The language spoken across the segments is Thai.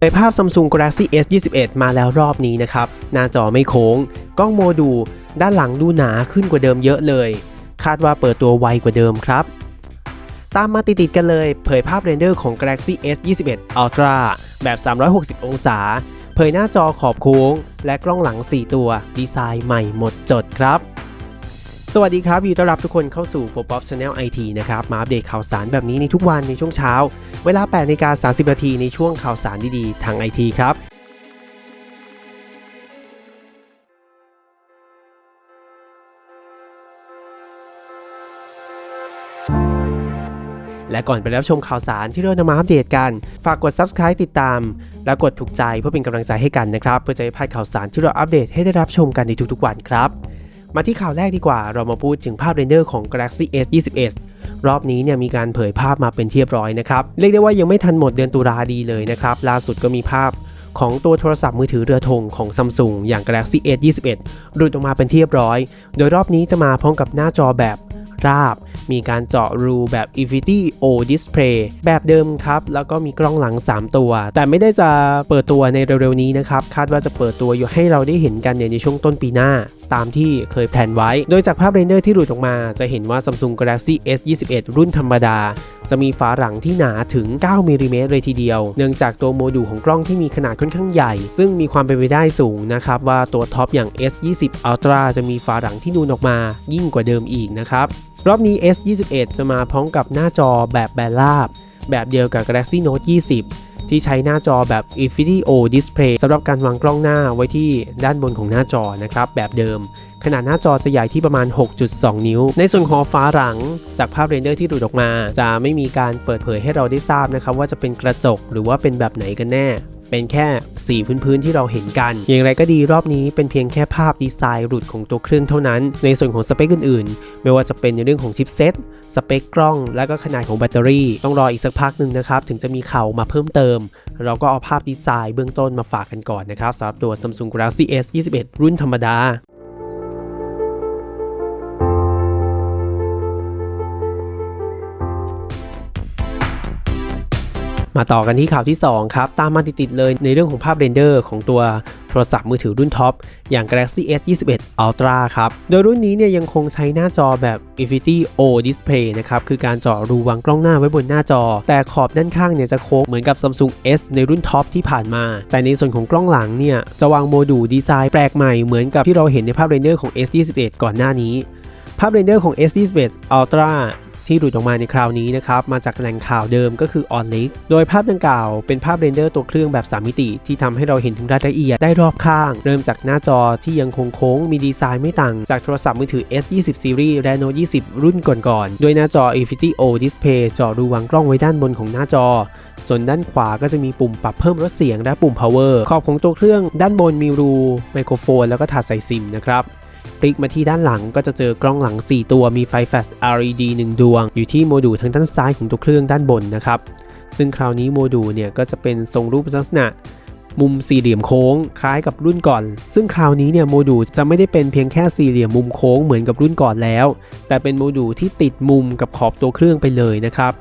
เผยภาพ Samsung Galaxy S21 มาแล้วรอบนี้นะครับ หน้าจอไม่โค้ง กล้องโมดูลด้านหลังดูหนาขึ้นกว่าเดิมเยอะเลย คาดว่าเปิดตัวไวกว่าเดิมครับ ตามมาติดๆกันเลย เผยภาพเรนเดอร์ของ Galaxy S21 Ultra แบบ 360 องศา เผยหน้าจอขอบโค้ง และกล้องหลัง 4 ตัว ดีไซน์ใหม่หมดจดครับ สวัสดีครับยินดีต้อนรับทุกคนเข้าสู่ Pop Up Channel IT นะครับ มาอัปเดตข่าวสารแบบนี้ในทุกวันในช่วงเช้า เวลา8นาฬิกา30นาทีในช่วงข่าวสารดีๆ ทาง IT ครับและก่อนไปรับชมข่าวสารที่เรานำมาอัปเดตกัน ฝากกด Subscribe ติดตาม และกดถูกใจเพื่อเป็นกำลังใจให้กันนะครับ เพื่อจะไม่พลาดข่าวสารที่เราอัปเดตให้ได้รับชมกันในทุกๆวันครับ มาที่ข่าวแรกดีกว่า เรามาพูดถึงภาพเรนเดอร์ของ Galaxy S21 รอบนี้เนี่ยมีการเผยภาพมาเป็นเทียบร้อยนะครับ เรียกได้ว่ายังไม่ทันหมดเดือนตุลาดีเลยนะครับ ล่าสุดก็มีภาพของตัวโทรศัพท์มือถือเรือธงของ Samsung อย่าง Galaxy S21 หลุดออกมาเป็นเทียบร้อย โดยรอบนี้จะมาพร้อมกับหน้าจอแบบราบ มีการเจาะรูแบบ Infinity O Display แบบเดิมครับ แล้วก็มีกล้องหลัง 3 ตัว แต่ไม่ได้จะเปิดตัวในเร็วๆนี้นะครับ คาดว่าจะเปิดตัวอยู่ให้เราได้เห็นกันในช่วงต้นปีหน้า ตามที่เคยแพลนไว้ โดยจากภาพเรนเดอร์ที่หลุดออกมา จะเห็นว่า Samsung Galaxy S21 รุ่นธรรมดา จะมีฝาหลังที่หนาถึง 9มิลลิเมตรเลยทีเดียว เนื่องจากตัวโมดูลของกล้องที่มีขนาดค่อนข้างใหญ่ ซึ่งมีความเป็นไปได้สูงนะครับว่าตัวท็อปอย่าง S20 Ultra จะมีฝาหลังที่นูนออกมายิ่งกว่าเดิมอีกนะครับ รอบนี้ S21 จะมาพร้อมกับหน้าจอแบบแบนราบ แบบเดียวกับ Galaxy Note 20 ที่ใช้หน้าจอแบบ Infinity O Display สำหรับการวางกล้องหน้าไว้ที่ด้านบนของหน้าจอนะครับ แบบเดิม ขนาดหน้าจอจะใหญ่ที่ประมาณ 6.2 นิ้ว ในส่วนของฟ้าหลังจากภาพเรนเดอร์ที่หลุดออกมา จะไม่มีการเปิดเผยให้เราได้ทราบนะครับว่าจะเป็นกระจกหรือว่าเป็นแบบไหนกันแน่ เป็นแค่สีพื้นๆที่เราเห็นกัน อย่างไรก็ดีรอบนี้เป็นเพียงแค่ภาพดีไซน์หลุดของตัวเครื่องเท่านั้น ในส่วนของสเปคอื่นๆ ไม่ว่าจะเป็นในเรื่องของชิปเซตสเปคกล้อง และก็ขนาดของแบตเตอรี่ ต้องรออีกสักพักหนึ่งนะครับ ถึงจะมีข่าวมาเพิ่มเติม เราก็เอาภาพดีไซน์เบื้องต้นมาฝากกันก่อนนะครับสำหรับตัว Samsung Galaxy S21 รุ่นธรรมดา มาต่อกันที่ข่าวที่ 2 ครับ ตามมาติดๆเลยในเรื่องของภาพเรนเดอร์ของตัวโทรศัพท์มือถือรุ่นท็อป อย่าง Galaxy S21 Ultra ครับ โดยรุ่นนี้เนี่ยยังคงใช้หน้าจอแบบ Infinity O Display นะครับ คือการเจาะรูวางกล้องหน้าไว้บนหน้าจอ แต่ขอบด้านข้างเนี่ยจะโค้งเหมือนกับ Samsung S ในรุ่นท็อปที่ผ่านมา แต่ในส่วนของกล้องหลังเนี่ยจะวางโมดูลดีไซน์แปลกใหม่เหมือนกับที่เราเห็นในภาพเรนเดอร์ของ S21 ก่อนหน้านี้ภาพเรนเดอร์ของ S21 Ultra ที่หลุดออกมาในคราวนี้นะครับมาจากแหล่งข่าวเดิมก็คือ OnLeaks โดยภาพดังกล่าวเป็นภาพเรนเดอร์ตัวเครื่องแบบ 3 มิติ ที่ทำให้เราเห็นถึงรายละเอียดได้รอบข้าง เริ่มจากหน้าจอที่ยังคงโค้งมีดีไซน์ไม่ต่าง จากโทรศัพท์มือถือ S20 Series และ Note 20 รุ่นก่อนๆโดยหน้าจอ Infinity O Display จาะรูวางกล้องไว้ด้านบนของหน้าจอ ส่วนด้านขวาก็จะมีปุ่มปรับเพิ่มลดเสียงและปุ่ม power ขอบของตัวเครื่องด้านบนมีรูไมโครโฟน แล้วก็ถาดใส่ซิมนะครับ พลิกมาที่ด้านหลังก็จะเจอกล้องหลัง 4 ตัวมีไฟแฟลช LED 1 ดวง อยู่ที่โมดูลทางด้านซ้ายของตัวเครื่องด้านบนนะครับ ซึ่งคราวนี้โมดูลเนี่ยก็จะเป็นทรงรูปลักษณะ มุมสี่เหลี่ยมโค้ง คล้ายกับรุ่นก่อน ซึ่งคราวนี้เนี่ยโมดูลจะไม่ได้เป็นเพียงแค่สี่เหลี่ยมมุมโค้งเหมือนกับรุ่นก่อนแล้ว แต่เป็นโมดูลที่ติดมุมกับขอบตัวเครื่องไปเลยนะครับ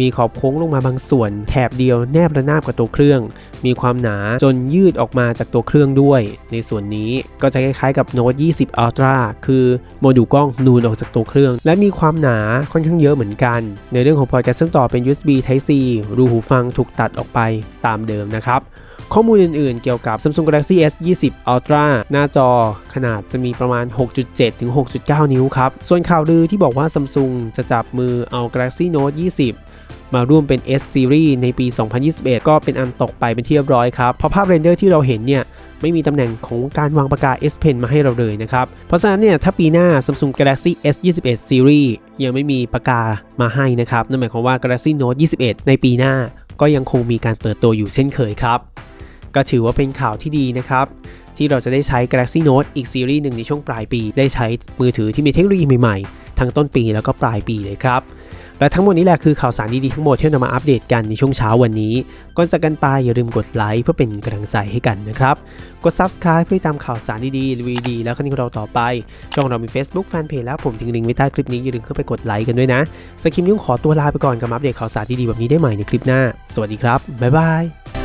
มีขอบโค้งลงมาบางส่วน แถบเดียวแนบระนาบกับตัวเครื่อง มีความหนาจนยืดออกมาจากตัวเครื่องด้วย ในส่วนนี้ก็จะคล้ายๆกับ Note 20 Ultra คือโมดูลกล้องนูนออกจากตัวเครื่อง และมีความหนาค่อนข้างเยอะเหมือนกัน ในเรื่องของพอร์ตการเชื่อมต่อเป็น USB Type C รูหูฟังถูกตัดออกไปตามเดิมนะครับข้อมูลอื่นๆ เกี่ยวกับ Samsung Galaxy S20 Ultra หน้าจอขนาดจะมีประมาณ 6.7 ถึง 6.9 นิ้วครับ ส่วนข่าวลือที่บอกว่า Samsung จะจับมือเอา Galaxy Note 20 มาร่วมเป็น S Series ในปี 2021 ก็เป็นอันตกไปเป็นที่เรียบร้อยครับเพราะภาพเรนเดอร์ที่เราเห็นเนี่ยไม่มีตำแหน่งของการวางปากกา S Pen มาให้เราเลยนะครับ เพราะฉะนั้นเนี่ยถ้าปีหน้า Samsung Galaxy S21 Series ยังไม่มีปากกามาให้นะครับ นั่นหมายความว่า Galaxy Note 21 ในปีหน้าก็ยังคงมีการเปิดตัวอยู่เช่นเคยครับ ก็ถือว่าเป็นข่าวที่ดีนะครับ ที่เราจะได้ใช้ Galaxy Note อีกซีรีส์หนึ่งในช่วงปลายปี ได้ใช้มือถือที่มีเทคโนโลยีใหม่ๆ ทั้งต้นปีแล้วก็ปลายปีเลยครับ และทั้งหมดนี้แหละคือข่าวสารดีๆทั้งหมดที่นำมาอัปเดตกันในช่วงเช้าวันนี้ ก่อนจากกันไปอย่าลืมกดไลค์เพื่อเป็นกำลังใจให้กันนะครับ กด Subscribe เพื่อตามข่าวสารดีๆรีวิวดีแล้วคอนเทนต์ของเราต่อไป ช่องเรามี Facebook Fanpage แล้วผมทิ้งลิงก์ไว้ใต้คลิปนี้อย่าลืมเข้าไปกดไลค์กันด้วยนะสกิมยุ่งขอตัวลาไปก่อนกับมาอัปเดตข่าวสารดีๆแบบนี้ได้ใหม่ในคลิปหน้า สวัสดีครับบ๊ายบาย